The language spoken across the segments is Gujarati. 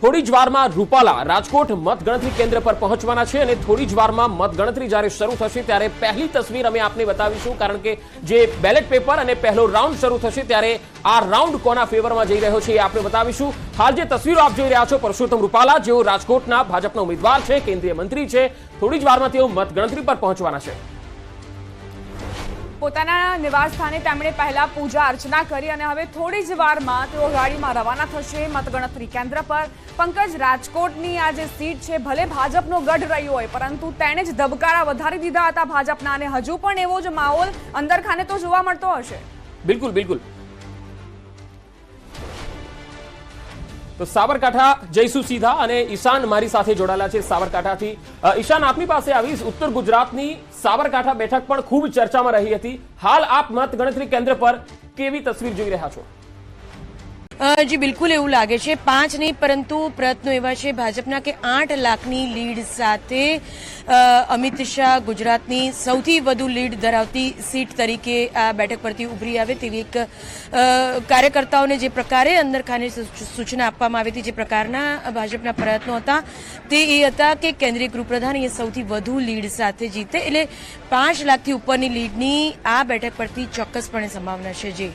થોડી જ વારમાં રૂપાલા રાજકોટ મતગણતરી કેન્દ્ર પર પહોંચવાના છે અને થોડી જ વારમાં મતગણતરી જ્યારે શરૂ થશે ત્યારે પહેલી તસવીર અમે આપને બતાવીશું, કારણ કે જે બેલેટ પેપર અને પહેલો રાઉન્ડ શરૂ થશે ત્યારે આ રાઉન્ડ કોના ફેવરમાં જઈ રહ્યો છે એ આપણે બતાવીશું. હાલ જે તસવીરો આપ જોઈ રહ્યા છો, પરસોત્તમ રૂપાલા, જેઓ રાજકોટના ભાજપના ઉમેદવાર છે, કેન્દ્રીય મંત્રી છે, થોડી જ વારમાં તેઓ મતગણતરી પર પહોંચવાના છે. પોતાના નિવાસ સ્થાને તેમણે પહેલા પૂજા અર્ચના કરી અને હવે થોડી જ વારમાં તેઓ ગાડીમાં રવાના થશે. મતગણતરી કેન્દ્ર પર પંકજ રાજકોટની આ જે સીટ છે, ભલે ભાજપનો ગઢ રહ્યો હોય, પરંતુ તેણે જ ધબકારા વધારી દીધા હતા ભાજપના અને હજુ પણ એવો જ માહોલ અંદર ખાને તો જોવા મળતો હશે. બિલકુલ બિલકુલ. તો સાબરકાંઠા જઈશું સીધા અને ઈશાન મારી સાથે જોડાયેલા છે સાબરકાંઠાથી. ઈશાન, આપની પાસે આવીશ. ઉત્તર ગુજરાતની સાબરકાંઠા બેઠક પણ ખૂબ ચર્ચામાં રહી હતી. હાલ આપ મત ગણતરી કેન્દ્ર પર કેવી તસવીર જોઈ રહ્યા છો? જી, બિલકુલ એવું લાગે છે. પાંચ નહીં, પરંતુ પ્રયત્નો એવા છે ભાજપના કે આઠ લાખની લીડ સાથે અમિત શાહ ગુજરાતની સૌથી વધુ લીડ ધરાવતી સીટ તરીકે આ બેઠક પરથી ઉભરી આવે તેવી એક કાર્યકર્તાઓને જે પ્રકારે અંદર ખાને સૂચ- સૂચના આપવામાં આવી હતી, જે પ્રકારના ભાજપના પ્રયત્નો હતા, તે એ હતા કે કેન્દ્રીય ગૃહપ્રધાન એ સૌથી વધુ લીડ સાથે જીતે. એટલે પાંચ લાખથી ઉપરની લીડની આ બેઠક પરથી ચોક્કસપણે સંભાવના છે. જી.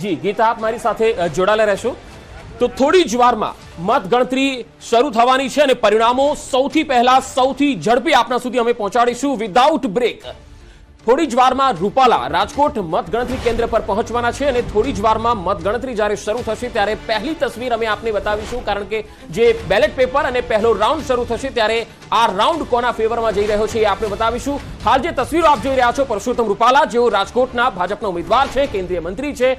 જી, ગીતા આપ મારી સાથે જોડાયેલા રહેશો. તો થોડી જ વારમાં મતગણતરી શરૂ થવાની છે અને પરિણામો સૌથી પહેલા, સૌથી ઝડપી આપના સુધી અમે પહોંચાડીશું વિધાઉટ બ્રેક થોડી જ વારમાં રૂપાલા, રાજકોટ મતગણતરી કેન્દ્ર પર પહોંચવાના છે અને થોડી જ વારમાં મતગણતરી જ્યારે શરૂ થશે ત્યારે પહેલી તસવીર અમે આપને બતાવીશું, કારણ કે જે બેલેટ પેપર અને પહેલો રાઉન્ડ શરૂ થશે ત્યારે આ રાઉન્ડ કોના ફેવરમાં જઈ રહ્યો છે એ આપણે બતાવીશું. હાલ જે તસવીરો આપ જોઈ રહ્યા છો, પરસોત્તમ રૂપાલા, જેઓ રાજકોટના ભાજપના ઉમેદવાર છે, કેન્દ્રીય મંત્રી છે